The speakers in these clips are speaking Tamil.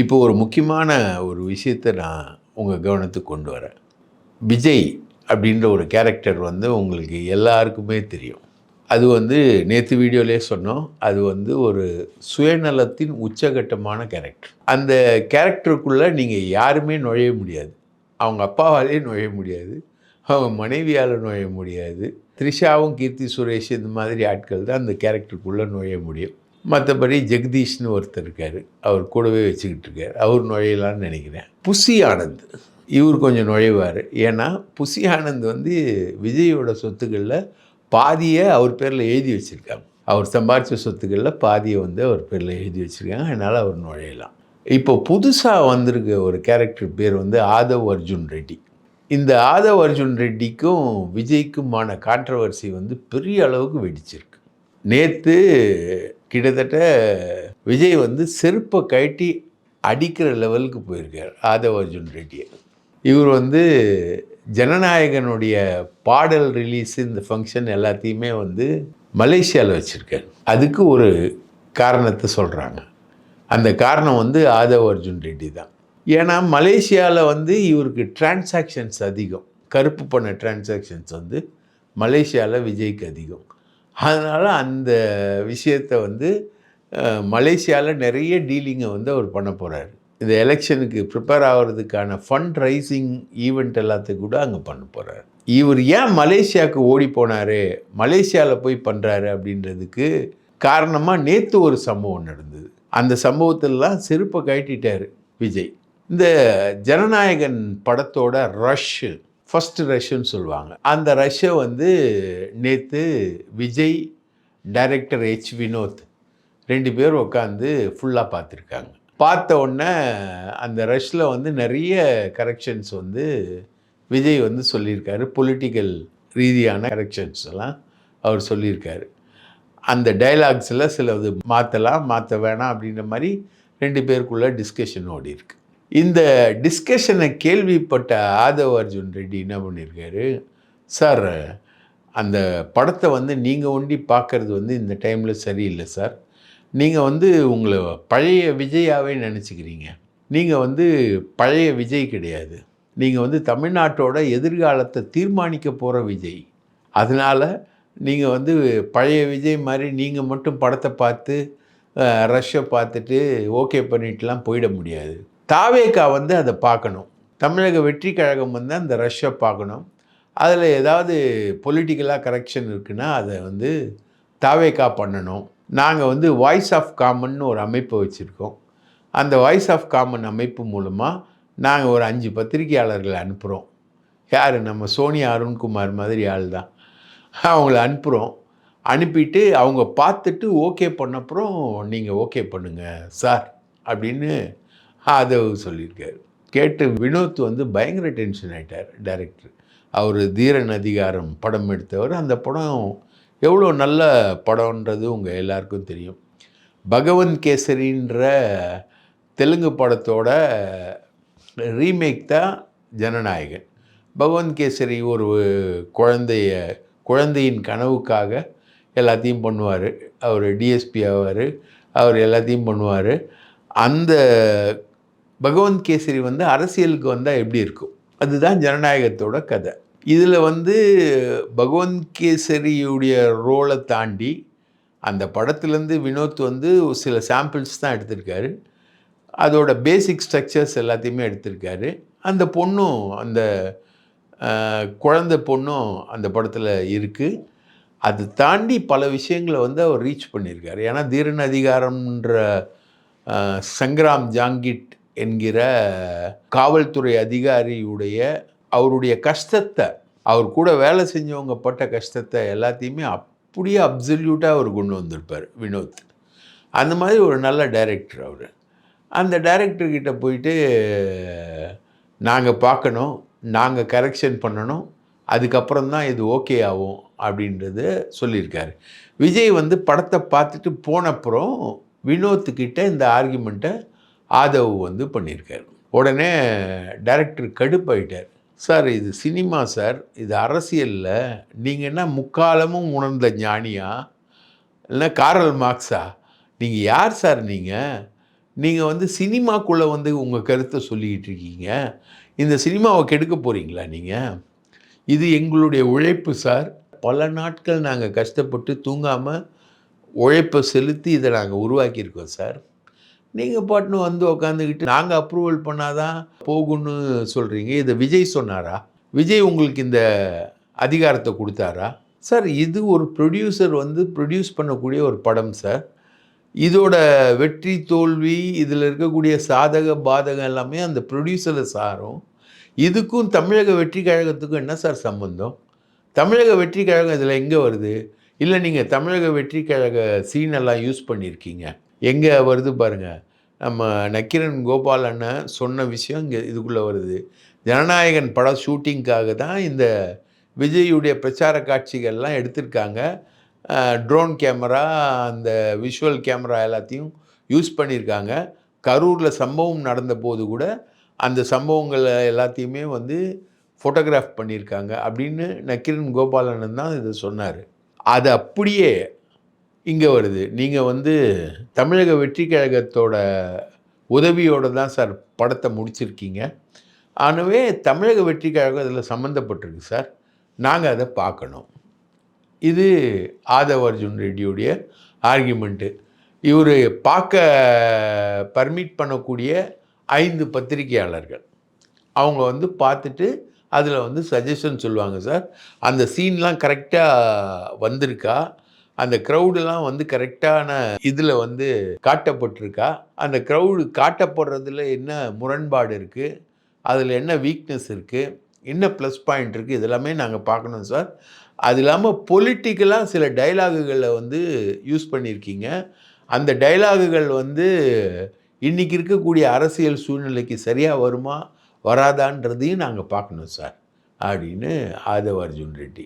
இப்போ ஒரு முக்கியமான ஒரு விஷயத்தை நான் உங்கள் கவனத்துக்கு கொண்டு வரேன். விஜய் அப்படின்ற ஒரு கேரக்டர் வந்து உங்களுக்கு எல்லாருக்குமே தெரியும். அது வந்து நேற்று வீடியோலேயே சொன்னோம். அது வந்து ஒரு சுயநலத்தின் உச்சகட்டமான கேரக்டர் அந்த கேரக்டருக்குள்ளே நீங்கள் யாருமே நுழைய முடியாது. அவங்க அப்பாவாலே நுழைய முடியாது. அவங்க மனைவியால் நுழைய முடியாது. த்ரிஷாவும் கீர்த்தி சுரேஷ் இந்த மாதிரி ஆட்கள் தான் அந்த கேரக்டருக்குள்ளே நுழைய முடியும். மற்றபடி ஜெகதீஷ்னு ஒருத்தர் இருக்கார். அவர் கூடவே வச்சுக்கிட்டு இருக்கார். அவர் நுழையலான்னு நினைக்கிறேன். புசி ஆனந்த். இவர் கொஞ்சம் நுழைவார். ஏன்னா புசி ஆனந்த் வந்து விஜயோட சொத்துக்களில் பாதியை அவர் பேரில் எழுதி வச்சுருக்காங்க. அவர் சம்பாரித்த சொத்துக்களில் பாதியை வந்து அவர் பேரில் எழுதி வச்சுருக்காங்க. அதனால் அவர் நுழையலாம். இப்போ புதுசாக வந்திருக்க ஒரு கேரக்டர் பேர் வந்து ஆதவ் அர்ஜுன் ரெட்டி. இந்த ஆதவ் அர்ஜுன் ரெட்டிக்கும் விஜய்க்குமான கான்ட்ரவர்சி வந்து பெரிய அளவுக்கு வெடிச்சிருக்கு. நேற்று கிட்டத்தட்ட விஜய் வந்து செருப்பை கழட்டி அடிக்கிற லெவலுக்கு போயிருக்கார் ஆதவ அர்ஜுன் ரெட்டியை. இவர் வந்து ஜனநாயகனுடைய பாடல் ரிலீஸ் இந்த ஃபங்க்ஷன் எல்லாத்தையுமே வந்து மலேசியாவில் வச்சுருக்கார். அதுக்கு ஒரு காரணத்தை சொல்கிறாங்க அந்த காரணம் வந்து ஆதவ் அர்ஜுன் ரெட்டி தான். ஏன்னா மலேசியாவில் வந்து இவருக்கு டிரான்சாக்ஷன்ஸ் அதிகம். கருப்பு பண்ண டிரான்சாக்ஷன்ஸ் வந்து மலேசியாவில் விஜய்க்கு அதிகம். அதனால் அந்த விஷயத்தை வந்து மலேசியாவில் நிறைய டீலிங்கை வந்து அவர் பண்ண போகிறாரு இந்த எலெக்ஷனுக்கு ப்ரிப்பேர் ஆகிறதுக்கான ஃபண்ட் ரைசிங் ஈவெண்ட் எல்லாத்துக்கும் கூட அங்கே பண்ண போகிறார் இவர் ஏன் மலேசியாவுக்கு ஓடி போனார் மலேசியாவில் போய் பண்ணுறாரு அப்படின்றதுக்கு காரணமாக நேற்று ஒரு சம்பவம் நடந்தது. அந்த சம்பவத்திலலாம் செருப்பை கட்டிட்டார் விஜய். இந்த ஜனநாயகன் படத்தோட ரஷ்ஷு ஃபஸ்ட்டு ரஷ்ஷுன்னு சொல்லுவாங்க. அந்த ரஷ்ஷை வந்து நேற்று விஜய் டைரக்டர் ஹெச் வினோத் ரெண்டு பேர் உட்காந்து ஃபுல்லாக பார்த்துருக்காங்க. பார்த்த உடனே அந்த ரஷ்ஷில் வந்து நிறைய கரெக்ஷன்ஸ் வந்து விஜய் வந்து சொல்லியிருக்காரு. பொலிட்டிக்கல் ரீதியான கரெக்ஷன்ஸ் எல்லாம் அவர் சொல்லியிருக்காரு. அந்த டைலாக்ஸில் சில இது மாற்றலாம் மாற்ற வேணாம் அப்படின்ற மாதிரி ரெண்டு பேருக்குள்ள டிஸ்கஷன் ஓடி இருக்கு இந்த டிஸ்கஷனை கேள்விப்பட்ட ஆதவ் அர்ஜுன் ரெட்டி என்ன பண்ணியிருக்காரு? சார் அந்த படத்தை வந்து நீங்கள் ஒண்டி பார்க்குறது வந்து இந்த டைமில் சரியில்லை சார். நீங்கள் வந்து உங்களை பழைய விஜயாவே நினச்சிக்கிறீங்க. நீங்கள் வந்து பழைய விஜய் கிடையாது. நீங்கள் வந்து தமிழ்நாட்டோட எதிர்காலத்தை தீர்மானிக்க போகிற விஜய். அதனால் நீங்கள் வந்து பழைய விஜய் மாதிரி நீங்கள் மட்டும் படத்தை பார்த்து ரஷ்ஷை பார்த்துட்டு ஓகே பண்ணிட்டுலாம் போயிட முடியாது. தாவேக்கா வந்து அதை பார்க்கணும். தமிழக வெற்றி கழகம் வந்து அந்த ரஷ்ஷை பார்க்கணும். அதில் ஏதாவது பொலிட்டிக்கலாக கரெக்ஷன் இருக்குன்னா அதை வந்து தாவேக்கா பண்ணணும். நாங்கள் வந்து வாய்ஸ் ஆஃப் காமன் ஒரு அமைப்பை வச்சுருக்கோம். அந்த வாய்ஸ் ஆஃப் காமன் அமைப்பு மூலமாக நாங்கள் ஒரு அஞ்சு பத்திரிகையாளர்களை அனுப்புகிறோம் யார்? நம்ம சோனியா அருண்குமார் மாதிரி ஆள் தான் அவங்கள அனுப்புகிறோம் அனுப்பிட்டு அவங்க பார்த்துட்டு ஓகே பண்ணப்புறம் நீங்கள் ஓகே பண்ணுங்கள் சார் அப்படின்னு ஆதவ் சொல்லியிருக்காரு. கேட்டு வினோத் வந்து பயங்கர டென்ஷன் ஆகிட்டார் டைரக்டர். அவர் தீரன் அதிகாரம் படம் எடுத்தவர். அந்த படம் எவ்வளோ நல்ல படம்ன்றது உங்கள் எல்லாருக்கும் தெரியும். பகவன் கேசரின்ற தெலுங்கு படத்தோட ரீமேக் தான் ஜனநாயகன். பகவன் கேசரி ஒரு குழந்தைய குழந்தையின் கனவுக்காக எல்லாத்தையும் பண்ணுவார். அவர் டிஎஸ்பி ஆவார். அவர் எல்லாத்தையும் பண்ணுவார். அந்த பகவந்த் கேசரி வந்து அரசியலுக்கு வந்தால் எப்படி இருக்கும்? அதுதான் ஜனநாயகத்தோட கதை. இதில் வந்து பகவந்த் கேசரியுடைய ரோலை தாண்டி அந்த படத்துலேருந்து வினோத் வந்து சில சாம்பிள்ஸ் தான் எடுத்திருக்காரு. அதோட பேசிக் ஸ்ட்ரக்சர்ஸ் எல்லாத்தையுமே எடுத்திருக்காரு. அந்த பொண்ணும் அந்த குழந்தை பொண்ணும் அந்த படத்தில் இருக்குது அது தாண்டி பல விஷயங்களை வந்து அவர் ரீச் பண்ணியிருக்காரு. ஏன்னா தீரன் அதிகாரம்ன்ற சங்கராம் ஜாங்கிட் என்கிற காவல்துறை அதிகாரியுடைய அவருடைய கஷ்டத்தை அவர் கூட வேலை செஞ்சவங்க பட்ட கஷ்டத்தை எல்லாத்தையுமே அப்படியே அப்சல்யூட்டாக அவர் கொண்டு வந்திருப்பார் வினோத். அந்த மாதிரி ஒரு நல்ல டைரக்டர் அவர். அந்த டைரக்டர்கிட்ட போயிட்டு நாங்கள் பார்க்கணும் நாங்கள் கரெக்ஷன் பண்ணணும் அதுக்கப்புறம் தான் இது ஓகே ஆகும் அப்படின்றத சொல்லியிருக்காரு. விஜய் வந்து படத்தை பார்த்துட்டு போனப்புறம் வினோத்துக்கிட்ட இந்த ஆர்குமெண்ட்டை ஆதவ் வந்து பண்ணியிருக்காரு. உடனே டைரக்டர் கடுப்பாயிட்டார். சார் இது சினிமா சார். இது அரசியலில். நீங்கள் என்ன முக்காலமும் உணர்ந்த ஞானியா? இல்லைன்னா காரல் மார்க்ஸா? நீங்கள் யார் சார் நீங்கள் நீங்கள் வந்து சினிமாக்குள்ளே வந்து உங்கள் கருத்தை சொல்லிக்கிட்டு இருக்கீங்க. இந்த சினிமாவை கெடுக்க போகிறீங்களா நீங்கள் இது எங்களுடைய உழைப்பு சார். பல நாட்கள் நாங்கள் கஷ்டப்பட்டு தூங்காமல் உழைப்பை செலுத்தி இதை நாங்கள் உருவாக்கியிருக்கோம் சார். நீங்கள் பாட்டுன்னு வந்து உக்காந்துக்கிட்டு நாங்கள் அப்ரூவல் பண்ணாதான் போகும்னு சொல்கிறீங்க இதை விஜய் சொன்னாரா? விஜய் உங்களுக்கு இந்த அதிகாரத்தை கொடுத்தாரா? சார் இது ஒரு ப்ரொடியூசர் வந்து ப்ரொடியூஸ் பண்ணக்கூடிய ஒரு படம் சார். இதோட வெற்றி தோல்வி இதில் இருக்கக்கூடிய சாதக பாதகம் எல்லாமே அந்த ப்ரொடியூசரை சாரும். இதுக்கும் தமிழக வெற்றி கழகத்துக்கும் என்ன சார் சம்பந்தம்? தமிழக வெற்றி கழகம் இதில் எங்கே வருது? இல்லை நீங்கள் தமிழக வெற்றி கழக சீன் எல்லாம் யூஸ் பண்ணியிருக்கீங்க எங்கே வருது பாருங்கள் நம்ம நக்கிரன் கோபால் அண்ணன் சொன்ன விஷயம் இங்கே இதுக்குள்ளே வருது. ஜனநாயகன் பட ஷூட்டிங்க்காக தான் இந்த விஜயுடைய பிரச்சார காட்சிகள்லாம் எடுத்திருக்காங்க. ட்ரோன் கேமரா அந்த விஷுவல் கேமரா எல்லாத்தையும் யூஸ் பண்ணியிருக்காங்க கரூரில் சம்பவம் நடந்த போது கூட அந்த சம்பவங்கள் எல்லாத்தையுமே வந்து ஃபோட்டோகிராஃப் பண்ணியிருக்காங்க அப்படின்னு நக்கிரன் கோபாலனன் தான் இதை சொன்னார். அது அப்படியே இங்கே வருது. நீங்கள் வந்து தமிழக வெற்றி கழகத்தோட உதவியோடு தான் சார் படத்தை முடிச்சிருக்கீங்க. ஆனவே தமிழக வெற்றி கழகம் இதில் சம்மந்தப்பட்டிருக்கு சார். நாங்கள் அதை பார்க்கணும் இது ஆதவ அர்ஜுன் ரெட்டியுடைய ஆர்கியூமெண்ட்டு. இவர் பார்க்க பர்மிட் பண்ணக்கூடிய ஐந்து பத்திரிகையாளர்கள். அவங்க வந்து பார்த்துட்டு அதில் வந்து சஜஷன் சொல்லுவாங்க சார். அந்த சீன்லாம் கரெக்டாக வந்திருக்கா? அந்த க்ரௌடெலாம் வந்து கரெக்டான இதில் வந்து காட்டப்பட்டிருக்கா? அந்த க்ரௌடு காட்டப்படுறதுல என்ன முரண்பாடு இருக்குது அதில் என்ன வீக்னஸ் இருக்குது என்ன ப்ளஸ் பாயிண்ட் இருக்குது இதெல்லாமே நாங்கள் பார்க்கணும் சார் அது இல்லாமல் பொலிட்டிக்கலாக சில டைலாகுகளை வந்து யூஸ் பண்ணியிருக்கீங்க. அந்த டைலாகுகள் வந்து இன்றைக்கி இருக்கக்கூடிய அரசியல் சூழ்நிலைக்கு சரியாக வருமா? வராதான்றதையும் நாங்கள் பார்க்கணும் சார் அப்படின்னு ஆதவ அர்ஜுன் ரெட்டி.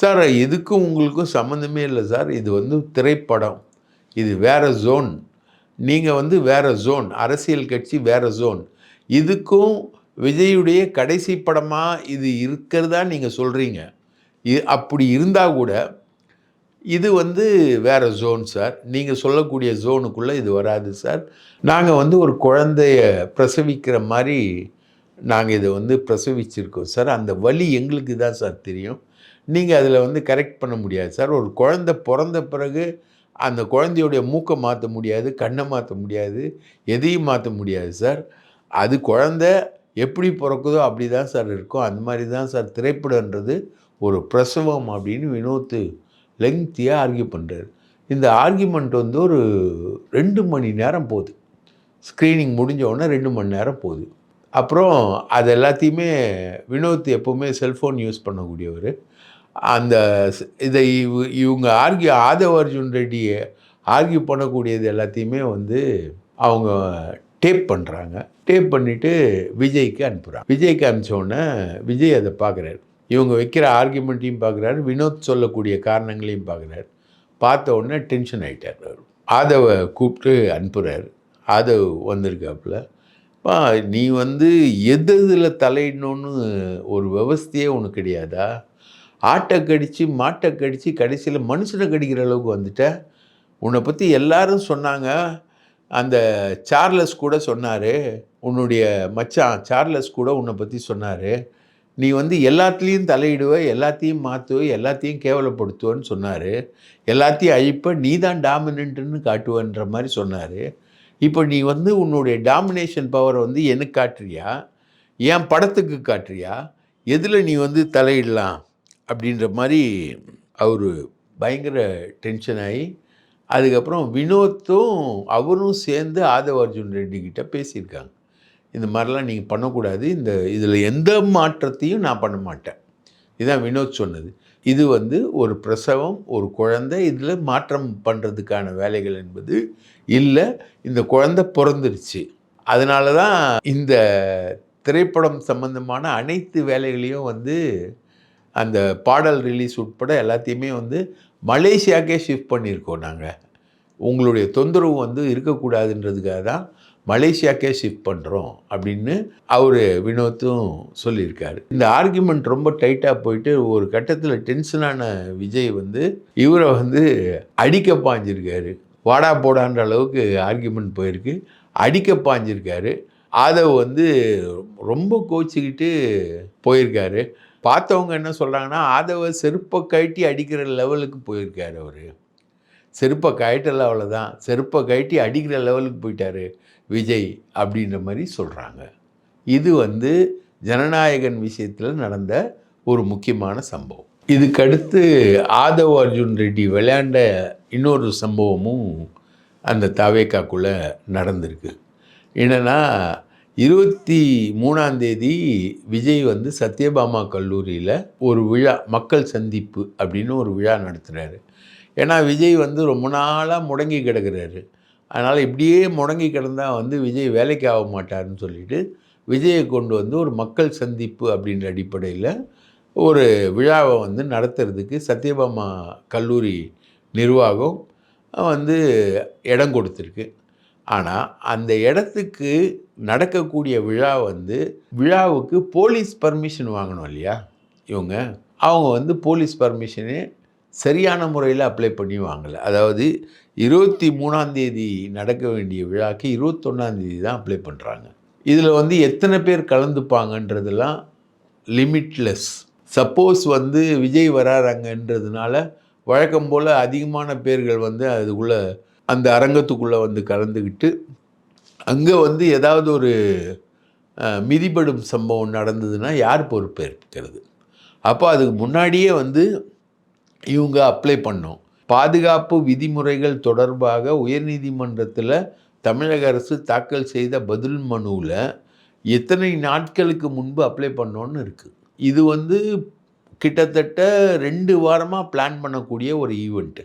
சார் இதுக்கும் உங்களுக்கும் சம்மந்தமே இல்லை சார்? இது வந்து திரைப்படம். இது வேறு ஜோன் நீங்கள் வந்து வேறு ஜோன் அரசியல் கட்சி வேறு ஜோன் இதுக்கும் விஜயுடைய கடைசி படமாக இது இருக்கிறதா நீங்கள் சொல்கிறீங்க இது அப்படி இருந்தால் கூட இது வந்து வேறு ஜோன் சார். நீங்கள் சொல்லக்கூடிய ஜோனுக்குள்ளே இது வராது சார். நாங்கள் வந்து ஒரு குழந்தைய பிரசவிக்கிற மாதிரி நாங்கள் இதை வந்து பிரசவிச்சிருக்கோம் சார். அந்த வழி எங்களுக்கு தான் சார் தெரியும். நீங்கள் அதில் வந்து கரெக்ட் பண்ண முடியாது சார் ஒரு குழந்தை பிறந்த பிறகு அந்த குழந்தையுடைய மூக்கை மாற்ற முடியாது கண்ணை மாற்ற முடியாது எதையும் மாற்ற முடியாது சார் அது குழந்தை எப்படி பிறக்குதோ அப்படி தான் சார் இருக்கும். அந்த மாதிரி தான் சார் திரைப்படன்றது ஒரு பிரசவம் அப்படின்னு வினோத்து லெங்க்த்தியாக ஆர்கியூ பண்ணுறாரு இந்த ஆர்கியூமெண்ட் வந்து ஒரு ரெண்டு மணி நேரம் போகுது. ஸ்க்ரீனிங் முடிஞ்ச உடனே ரெண்டு மணி நேரம் போகுது. அப்புறம் அது எல்லாத்தையுமே வினோத் எப்போவுமே செல்ஃபோன் யூஸ் பண்ணக்கூடியவர். அந்த இதை இவங்க ஆர்கியூ ஆதவர்ஜுன் அர்ஜுன் ஆர்கியூ பண்ணக்கூடியது எல்லாத்தையுமே வந்து அவங்க டேப் பண்ணுறாங்க டேப் பண்ணிவிட்டு விஜய்க்கு அனுப்புகிறாங்க விஜய்க்கு அனுப்பிச்ச விஜய் அதை பார்க்குறாரு. இவங்க வைக்கிற ஆர்கியூமெண்ட்டையும் பார்க்குறாரு. வினோத் சொல்லக்கூடிய காரணங்களையும் பார்க்குறாரு. பார்த்த உடனே டென்ஷன் ஆகிட்டார் அவர். ஆதவை கூப்பிட்டு அனுப்புகிறாரு ஆதவ் வந்திருக்காப்புல. நீ வந்து எது இதில் தலையிடணும்னு ஒரு விவஸ்தையே உனக்கு கிடையாதா? ஆட்டை கடித்து மாட்டை கடித்து கடைசியில் மனுஷனை கடிக்கிற அளவுக்கு வந்துட்ட. உன்னை பற்றி எல்லாரும் சொன்னாங்க. அந்த சார்லஸ் கூட சொன்னார். உன்னுடைய மச்சான் சார்லஸ் கூட உன்னை பற்றி சொன்னார். நீ வந்து எல்லாத்துலேயும் தலையிடுவ எல்லாத்தையும் மாற்றுவ எல்லாத்தையும் கேவலப்படுத்துவன்னு சொன்னார். எல்லாத்தையும் அழிப்ப நீ தான் டாமினன்ட்டுன்னு காட்டுவன்ற மாதிரி சொன்னார். இப்போ நீ வந்து உன்னுடைய டாமினேஷன் பவரை வந்து எனக்கு காட்டுறியா? என் படத்துக்கு காட்டுறியா? எதில் நீ வந்து தலையிடலாம்? அப்படின்ற மாதிரி அவர் பயங்கர டென்ஷன் ஆகி அதுக்கப்புறம் வினோத்தும் அவரும் சேர்ந்து ஆதவ அர்ஜுன் ரெட்டிக்கிட்ட பேசியிருக்காங்க. இந்த மாதிரிலாம் நீங்கள் பண்ணக்கூடாது. இந்த இதில் எந்த மாற்றத்தையும் நான் பண்ண மாட்டேன். இதுதான் வினோத் சொன்னது. இது வந்து ஒரு பிரசவம் ஒரு குழந்தை இதில் மாற்றம் பண்ணுறதுக்கான வேலைகள் என்பது இல்லை. இந்த குழந்தை பிறந்துருச்சு. அதனால தான் இந்த திரைப்படம் சம்பந்தமான அனைத்து வேலைகளையும் வந்து அந்த பாடல் ரிலீஸ் உட்பட எல்லாத்தையுமே வந்து மலேசியாக்கே ஷிஃப்ட் பண்ணியிருக்கோம் நாங்கள் உங்களுடைய தொந்தரவு வந்து இருக்கக்கூடாதுன்றதுக்காக தான் மலேசியாக்கே ஷிஃப்ட் பண்ணுறோம் அப்படின்னு அவர் வினோத்தும் சொல்லியிருக்காரு. இந்த ஆர்குமெண்ட் ரொம்ப டைட்டாக போயிட்டு ஒரு கட்டத்தில் டென்ஷனான விஜய் வந்து இவரை வந்து அடிக்க பாஞ்சிருக்காரு. வாடா போடான்ற அளவுக்கு ஆர்கியூமெண்ட் போயிருக்கு. அடிக்க பாஞ்சிருக்காரு. ஆதவ் வந்து ரொம்ப கோச்சிக்கிட்டு போயிருக்காரு. பார்த்தவங்க என்ன சொல்கிறாங்கன்னா ஆதவ செருப்பை கழட்டி அடிக்கிற லெவலுக்கு போயிருக்கார் அவர். செருப்பை கழட்டல அவ்வளோதான் செருப்பை கழட்டி அடிக்கிற லெவலுக்கு போயிட்டாரு விஜய் அப்படின்ற மாதிரி சொல்கிறாங்க இது வந்து ஜனநாயகன் விஷயத்தில் நடந்த ஒரு முக்கியமான சம்பவம். இதுக்கடுத்து ஆதவ் அர்ஜுன் ரெட்டி விளையாண்ட இன்னொரு சம்பவமும் அந்த தாவேக்காக்குள்ளே நடந்திருக்கு. என்னென்னா இருபத்தி மூணாம் தேதி விஜய் வந்து சத்யபாமா கல்லூரியில் ஒரு விழா மக்கள் சந்திப்பு அப்படின்னு ஒரு விழா நடத்துகிறாரு ஏன்னா விஜய் வந்து ரொம்ப நாளாக முடங்கி கிடக்கிறாரு. அதனால் இப்படியே முடங்கி கிடந்தால் வந்து விஜய் வேலைக்கு ஆக மாட்டாருன்னு சொல்லிட்டு விஜயை கொண்டு வந்து ஒரு மக்கள் சந்திப்பு அப்படின்ற அடிப்படையில் ஒரு விழாவை வந்து நடத்துறதுக்கு சத்யபாமா கல்லூரி நிர்வாகம் வந்து இடம் கொடுத்துருக்கு. ஆனால் அந்த இடத்துக்கு நடக்கக்கூடிய விழா வந்து விழாவுக்கு போலீஸ் பர்மிஷன் வாங்கணும் இல்லையா? இவங்க அவங்க வந்து போலீஸ் பர்மிஷனே சரியான முறையில் அப்ளை பண்ணி வாங்கலை. அதாவது இருபத்தி மூணாந்தேதி நடக்க வேண்டிய விழாக்கு இருபத்தொன்னாந்தேதி தான் அப்ளை பண்ணுறாங்க இதில் வந்து எத்தனை பேர் கலந்துப்பாங்கன்றதெல்லாம் லிமிட்லெஸ் சப்போஸ் வந்து விஜய் வராறாங்கன்றதுனால வழக்கம் போல் அதிகமான பேர்கள் வந்து அதுக்குள்ளே அந்த அரங்கத்துக்குள்ளே வந்து கலந்துக்கிட்டு அங்கே வந்து ஏதாவது ஒரு மிதிபடும் சம்பவம் நடந்ததுன்னா யார் பொறுப்பேற்கிறது? அப்போ அதுக்கு முன்னாடியே வந்து இவங்க அப்ளை பண்ணோம். பாதுகாப்பு விதிமுறைகள் தொடர்பாக உயர்நீதிமன்றத்தில் தமிழக அரசு தாக்கல் செய்த பதில் மனுவில் எத்தனை நாட்களுக்கு முன்பு அப்ளை பண்ணோன்னு இருக்குது இது வந்து கிட்டத்தட்ட ரெண்டு வாரமாக பிளான் பண்ணக்கூடிய ஒரு ஈவெண்ட்டு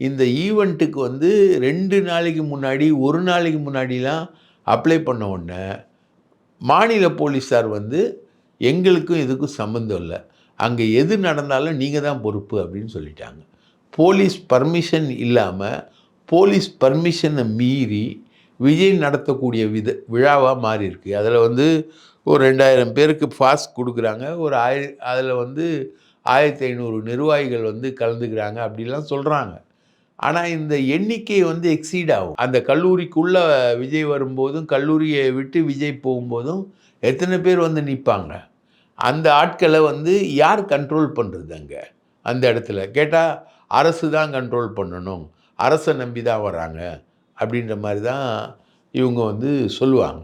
இந்த ஈவெண்ட்டுக்கு வந்து ரெண்டு நாளைக்கு முன்னாடி ஒரு நாளைக்கு முன்னாடிலாம் அப்ளை பண்ண உடனே மாநில போலீஸார் வந்து எங்களுக்கும் இதுக்கும் சம்மந்தம் இல்லை. அங்கே எது நடந்தாலும் நீங்கள் தான் பொறுப்பு அப்படின்னு சொல்லிட்டாங்க. போலீஸ் பர்மிஷன் இல்லாமல் போலீஸ் பர்மிஷனை மீறி விஜய் நடத்தக்கூடிய வித விழாவாக மாறியிருக்கு. அதில் வந்து ஒரு ரெண்டாயிரம் பேருக்கு ஃபாஸ்ட் கொடுக்குறாங்க. ஒரு ஆயிர அதில் வந்து ஆயிரத்தி ஐநூறு நிர்வாகிகள் வந்து கலந்துக்கிறாங்க அப்படிலாம் சொல்கிறாங்க ஆனால் இந்த எண்ணிக்கை வந்து எக்ஸீட் ஆகும். அந்த கல்லூரிக்குள்ளே விஜய் வரும்போதும் கல்லூரியை விட்டு விஜய் போகும்போதும் எத்தனை பேர் வந்து நிற்பாங்க? அந்த ஆட்களை வந்து யார் கண்ட்ரோல் பண்ணுறது அங்கே? அந்த இடத்துல. கேட்டால் அரசு தான் கண்ட்ரோல் பண்ணணும். அரசை நம்பி தான் வராங்க அப்படின்ற மாதிரி தான் இவங்க வந்து சொல்லுவாங்க.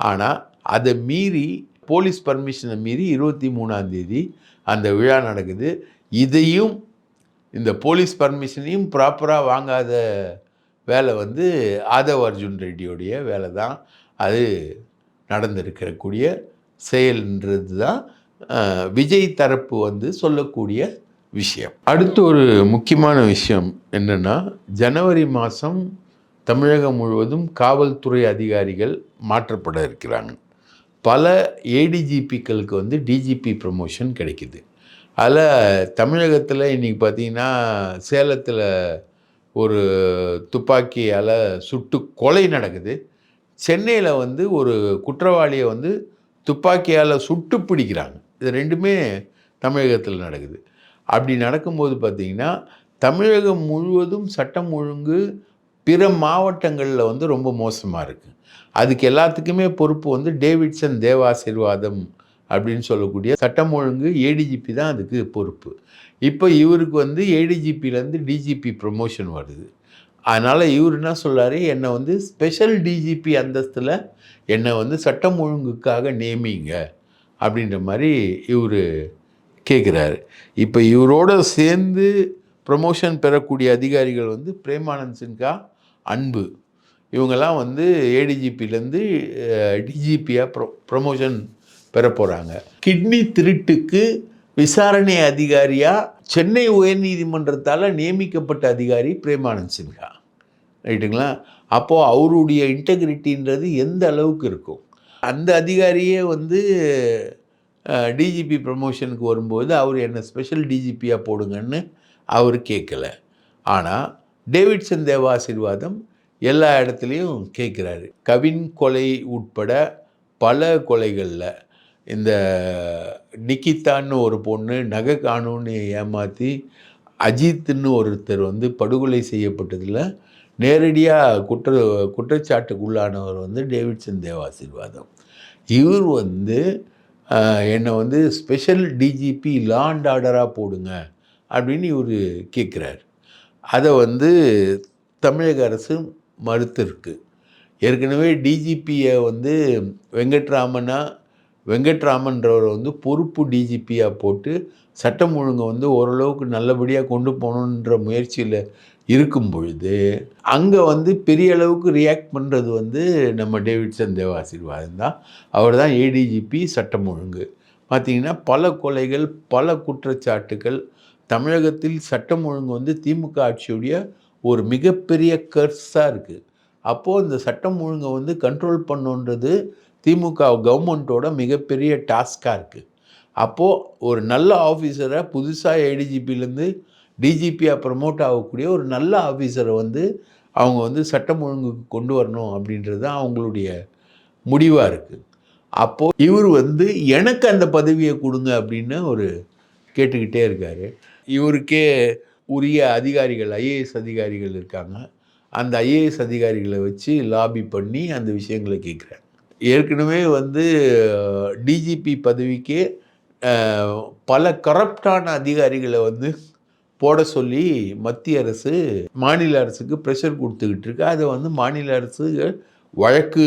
ஆனால் அதை மீறி போலீஸ் பர்மிஷனை மீறி இருபத்தி மூணாந்தேதி அந்த விழா நடக்குது. இதையும் இந்த போலீஸ் பர்மிஷனையும் ப்ராப்பராக வாங்காத வேலை வந்து ஆதவ் அர்ஜுன் ரெட்டியோடைய வேலை தான். அது நடந்திருக்கக்கூடிய செயல்ன்றது தான் விஜய் தரப்பு வந்து சொல்லக்கூடிய விஷயம். அடுத்து ஒரு முக்கியமான விஷயம் என்னென்னா ஜனவரி மாதம் தமிழகம் முழுவதும் காவல்துறை அதிகாரிகள் மாற்றப்பட இருக்கிறாங்க. பல ஏடிஜிபிக்களுக்கு வந்து டிஜிபி ப்ரமோஷன் கிடைக்குது. அதில் தமிழகத்தில் இன்றைக்கி பார்த்தீங்கன்னா சேலத்தில் ஒரு துப்பாக்கியால் சுட்டு கொலை நடக்குது. சென்னையில் வந்து ஒரு குற்றவாளியை வந்து துப்பாக்கியால் சுட்டு பிடிக்கிறாங்க. இது ரெண்டுமே தமிழகத்தில் நடக்குது. அப்படி நடக்கும்போது பார்த்திங்கன்னா தமிழகம் முழுவதும் சட்டம் ஒழுங்கு பிற மாவட்டங்களில் வந்து ரொம்ப மோசமாக இருக்குது அதுக்கு எல்லாத்துக்குமே பொறுப்பு வந்து டேவிட்சன் தேவாசீர்வாதம் அப்படின்னு சொல்லக்கூடிய சட்டம் ஒழுங்கு ஏடிஜிபி தான் அதுக்கு பொறுப்பு. இப்போ இவருக்கு வந்து ஏடிஜிபிலேருந்து டிஜிபி ப்ரொமோஷன் வருது. அதனால் இவர் என்ன சொல்றாரு? என்னை வந்து ஸ்பெஷல் டிஜிபி அந்தஸ்தில் என்னை வந்து சட்டம் ஒழுங்குக்காக நியமிங்க அப்படின்ற மாதிரி இவர் கேட்குறாரு இப்போ இவரோட சேர்ந்து ப்ரமோஷன் பெறக்கூடிய அதிகாரிகள் வந்து பிரேமானந்த் சின்ஹா அன்பு. இவங்கெல்லாம் வந்து ஏடிஜிபிலேருந்து டிஜிபியாக ப்ரொ ப்ரமோஷன் பெற போகிறாங்க கிட்னி திருட்டுக்கு விசாரணை அதிகாரியாக சென்னை உயர்நீதிமன்றத்தால் நியமிக்கப்பட்ட அதிகாரி பிரேமானந்த் சின்ஹா. ரைட்டுங்களா? அப்போது அவருடைய இன்டெகிரிட்டின்றது எந்த அளவுக்கு இருக்கும்? அந்த அதிகாரியே வந்து டிஜிபி ப்ரமோஷனுக்கு வரும்போது அவர் என்ன ஸ்பெஷல் டிஜிபியாக போடுங்கன்னு அவர் கேட்கல. ஆனால் டேவிட்சன் தேவாசீர்வாதம் எல்லா இடத்துலையும் கேட்குறாரு. கவின் கொலை உட்பட பல கொலைகளில் இந்த நிக்கித்தான்னு ஒரு பொண்ணு நகை காணுன்னு ஏமாற்றி அஜித்துன்னு ஒருத்தர் வந்து படுகொலை செய்யப்பட்டதில் நேரடியாக குற்ற குற்றச்சாட்டுக்குள்ளானவர் வந்து டேவிட்சன் தேவாசீர்வாதம். இவர் வந்து என்னை வந்து ஸ்பெஷல் டிஜிபி லா அண்ட் ஆர்டராக போடுங்க அப்படின்னு இவர் கேட்குறாரு அதை வந்து தமிழக அரசு மறுத்திருக்கு. ஏற்கனவே டிஜிபியை வந்து வெங்கட்ராமனாக வெங்கட்ராமன்றவரை வந்து பொறுப்பு டிஜிபியாக போட்டு சட்டம் ஒழுங்கை வந்து ஓரளவுக்கு நல்லபடியாக கொண்டு போகணுன்ற முயற்சியில் இருக்கும் பொழுது அங்கே வந்து பெரிய அளவுக்கு ரியாக்ட் பண்ணுறது வந்து நம்ம டேவிட்சன் தேவ ஆசீர்வாதம் தான். அவர் தான் ஏடிஜிபி சட்டம் ஒழுங்கு. பார்த்தீங்கன்னா பல கொலைகள் பல குற்றச்சாட்டுகள் தமிழகத்தில் சட்டம் ஒழுங்கு வந்து திமுக ஆட்சியுடைய ஒரு மிகப்பெரிய கர்ஸாக இருக்குது அப்போது இந்த சட்டம் ஒழுங்கை வந்து கண்ட்ரோல் பண்ணுன்றது திமுக கவர்மெண்ட்டோட மிகப்பெரிய டாஸ்காக இருக்குது அப்போது ஒரு நல்ல ஆஃபீஸரை புதுசாக ஏடிஜிபிலேருந்து டிஜிபியாக ப்ரமோட் ஆகக்கூடிய ஒரு நல்ல ஆஃபீஸரை வந்து அவங்க வந்து சட்டம் ஒழுங்குக்கு கொண்டு வரணும் அப்படின்றது தான் அவங்களுடைய முடிவாக இருக்குது அப்போது இவர் வந்து எனக்கு அந்த பதவியை கொடுங்க அப்படின்னு ஒரு கேட்டுக்கிட்டே இருக்கார். இவருக்கே உரிய அதிகாரிகள் ஐஏஎஸ் அதிகாரிகள் இருக்காங்க. அந்த ஐஏஎஸ் அதிகாரிகளை வச்சு லாபி பண்ணி அந்த விஷயங்களை கேட்குறாங்க ஏற்கனவே வந்து டிஜிபி பதவிக்கே பல கரப்டான அதிகாரிகளை வந்து போட சொல்லி மத்திய அரசு மாநில அரசுக்கு ப்ரெஷர் கொடுத்துக்கிட்டு இருக்கு. அதை வந்து மாநில அரசு வழக்கு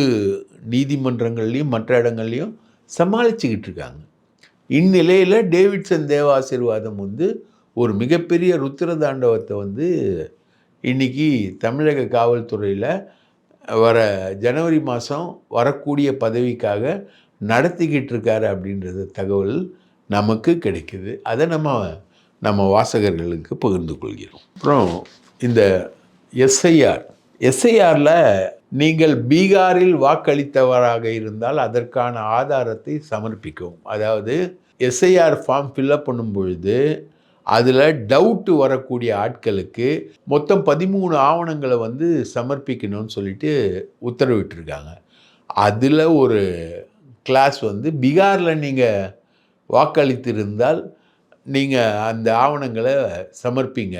நீதிமன்றங்கள்லையும் மற்ற இடங்கள்லையும் சமாளிச்சுக்கிட்டு இருக்காங்க. இந்நிலையில் டேவிட்சன் தேவ ஆசீர்வாதம் வந்து ஒரு மிகப்பெரிய ருத்திர தாண்டவத்தை வந்து இன்னைக்கு தமிழக காவல்துறையில் வர ஜனவரி மாதம் வரக்கூடிய பதவிக்காக நடத்திக்கிட்டு இருக்காரு அப்படின்றது தகவல் நமக்கு கிடைக்குது. அதை நம்ம நம்ம வாசகர்களுக்கு பகிர்ந்து கொள்கிறோம். அப்புறம் இந்த எஸ்ஐஆர். எஸ்ஐஆரில் நீங்கள் பீகாரில் வாக்களித்தவராக இருந்தால் அதற்கான ஆதாரத்தை சமர்ப்பிக்கவும். அதாவது எஸ்ஐஆர் ஃபார்ம் ஃபில்அப் பண்ணும் பொழுது அதில் டவுட்டு வரக்கூடிய ஆட்களுக்கு மொத்தம் பதிமூணு ஆவணங்களை வந்து சமர்ப்பிக்கணும்னு சொல்லிட்டு உத்தரவிட்டிருக்காங்க. அதில் ஒரு கிளாஸ் வந்து பீகாரில் நீங்கள் வாக்களித்திருந்தால் நீங்கள் அந்த ஆவணங்களை சமர்ப்பிங்க.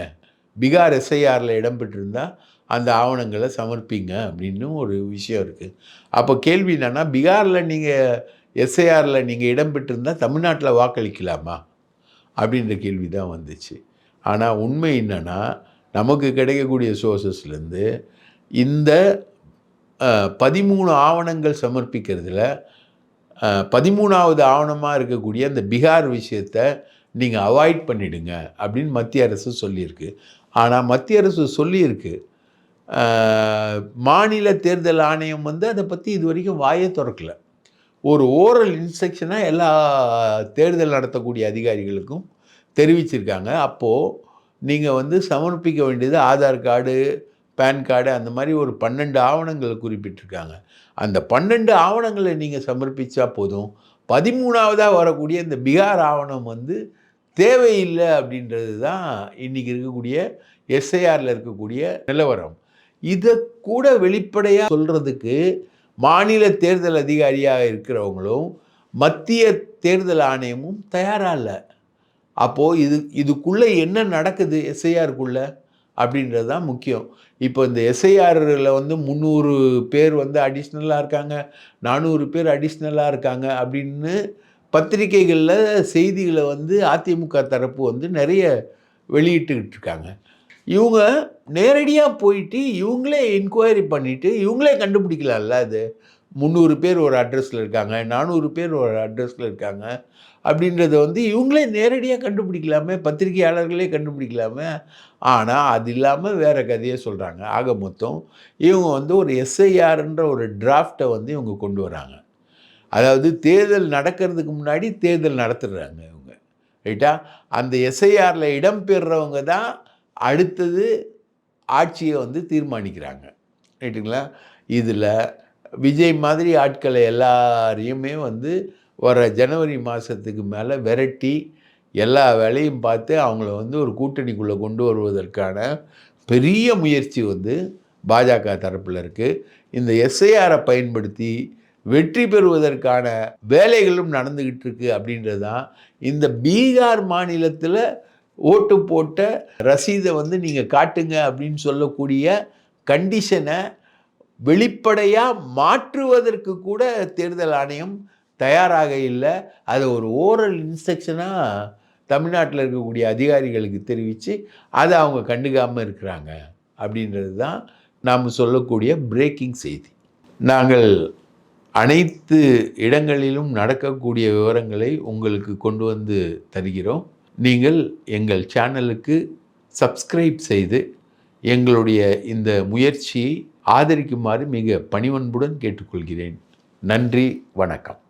பீகார் எஸ்ஐஆரில் இடம்பெற்றிருந்தால் அந்த ஆவணங்களை சமர்ப்பிங்க அப்படின்னு ஒரு விஷயம் இருக்குது அப்போ கேள்வி என்னென்னா பீகாரில் நீங்கள் எஸ்ஐஆரில் நீங்கள் இடம்பெற்றிருந்தால் தமிழ்நாட்டில் வாக்களிக்கலாமா? அப்படின்ற கேள்வி தான் வந்துச்சு. ஆனால் உண்மை என்னென்னா நமக்கு கிடைக்கக்கூடிய சோர்சஸ்லேருந்து இந்த பதிமூணு ஆவணங்கள் சமர்ப்பிக்கிறதுல பதிமூணாவது ஆவணமாக இருக்கக்கூடிய அந்த பீகார் விஷயத்தை நீங்கள் அவாய்ட் பண்ணிடுங்க அப்படின்னு மத்திய அரசு சொல்லியிருக்கு. ஆனால் மத்திய அரசு சொல்லியிருக்கு. மாநில தேர்தல் ஆணையம் வந்து அதை பற்றி இது வரைக்கும் வாயே திறக்கல. ஒரு ஓரல் இன்ஸ்ட்ரக்ஷனாக எல்லா தேர்தல் நடத்தக்கூடிய அதிகாரிகளுக்கும் தெரிவிச்சிருக்காங்க. அப்போது நீங்கள் வந்து சமர்ப்பிக்க வேண்டியது ஆதார் கார்டு பேன் கார்டு அந்த மாதிரி ஒரு பன்னெண்டு ஆவணங்கள் குறிப்பிட்டிருக்காங்க. அந்த பன்னெண்டு ஆவணங்களை நீங்கள் சமர்ப்பித்தா போதும். பதிமூணாவதாக வரக்கூடிய இந்த பீகார் ஆவணம் வந்து தேவையில்லை அப்படின்றது தான் இன்றைக்கி இருக்கக்கூடிய எஸ்ஐஆரில் இருக்கக்கூடிய நிலவரம். இதை கூட வெளிப்படையாக சொல்கிறதுக்கு மாநில தேர்தல் அதிகாரியாக இருக்கிறவங்களும் மத்திய தேர்தல் ஆணையமும் தயாராக இல்லை. அப்போது இது இதுக்குள்ளே என்ன நடக்குது எஸ்ஐஆருக்குள்ளே? அப்படின்றது தான் முக்கியம். இப்போ இந்த எஸ்ஐஆரில் வந்து முந்நூறு பேர் வந்து அடிஷ்னலாக இருக்காங்க. நானூறு பேர் அடிஷ்னலாக இருக்காங்க அப்படின்னு பத்திரிகைகளில் செய்திகளை வந்து அதிமுக தரப்பு வந்து நிறைய வெளியிட்டுக்கிட்டு இருக்காங்க. இவங்க நேரடியாக போயிட்டு இவங்களே என்கொயரி பண்ணிவிட்டு இவங்களே கண்டுபிடிக்கலாம்ல அது? முந்நூறு பேர் ஒரு அட்ரஸில் இருக்காங்க நானூறு பேர் ஒரு அட்ரஸில் இருக்காங்க. அப்படின்றத வந்து இவங்களே நேரடியாக கண்டுபிடிக்கலாமே பத்திரிகையாளர்களே கண்டுபிடிக்கலாமே. ஆனால் அது இல்லாமல் வேறு கதையை சொல்கிறாங்க ஆக மொத்தம் இவங்க வந்து ஒரு எஸ்ஐஆர்ன்ற ஒரு டிராஃப்டை வந்து இவங்க கொண்டு வராங்க. அதாவது தேர்தல் நடக்கிறதுக்கு முன்னாடி தேர்தல் நடத்துடுறாங்க இவங்க. ரைட்டா அந்த எஸ்ஐஆரில் இடம்பெறுறவங்க தான் அடுத்தது ஆட்சியை வந்து தீர்மானிக்கிறாங்க. ரைட்டுங்களா இதில் விஜய் மாதிரி ஆட்களை எல்லாரையுமே வந்து வர ஜனவரி மாதத்துக்கு மேலே விரட்டி எல்லா வேலையும் பார்த்து அவங்கள வந்து ஒரு கூட்டணிக்குள்ளே கொண்டு வருவதற்கான பெரிய முயற்சி வந்து பாஜக தரப்பில் இருக்குது இந்த எஸ்ஐஆரை பயன்படுத்தி வெற்றி பெறுவதற்கான வேலைகளும் நடந்துக்கிட்டு இருக்கு அப்படின்றது தான் இந்த பீகார் மாநிலத்தில் ஓட்டு போட்ட ரசீதை வந்து நீங்கள் காட்டுங்க அப்படின்னு சொல்லக்கூடிய கண்டிஷனை வெளிப்படையாக மாற்றுவதற்கு கூட தேர்தல் ஆணையம் தயாராக இல்லை. அதை ஒரு ஓரல் இன்ஸ்ட்ரக்ஷனாக தமிழ்நாட்டில் இருக்கக்கூடிய அதிகாரிகளுக்கு தெரிவித்து அதை அவங்க கண்டுக்காமல் இருக்கிறாங்க அப்படின்றது தான் நாம் சொல்லக்கூடிய பிரேக்கிங் செய்தி. நாங்கள் அனைத்து இடங்களிலும் நடக்கக்கூடிய விவரங்களை உங்களுக்கு கொண்டு வந்து தருகிறோம். நீங்கள் எங்கள் சேனலுக்கு சப்ஸ்கிரைப் செய்து எங்களுடைய இந்த முயற்சியை ஆதரிக்குமாறு மிக பணிவன்புடன் கேட்டுக்கொள்கிறேன். நன்றி வணக்கம்.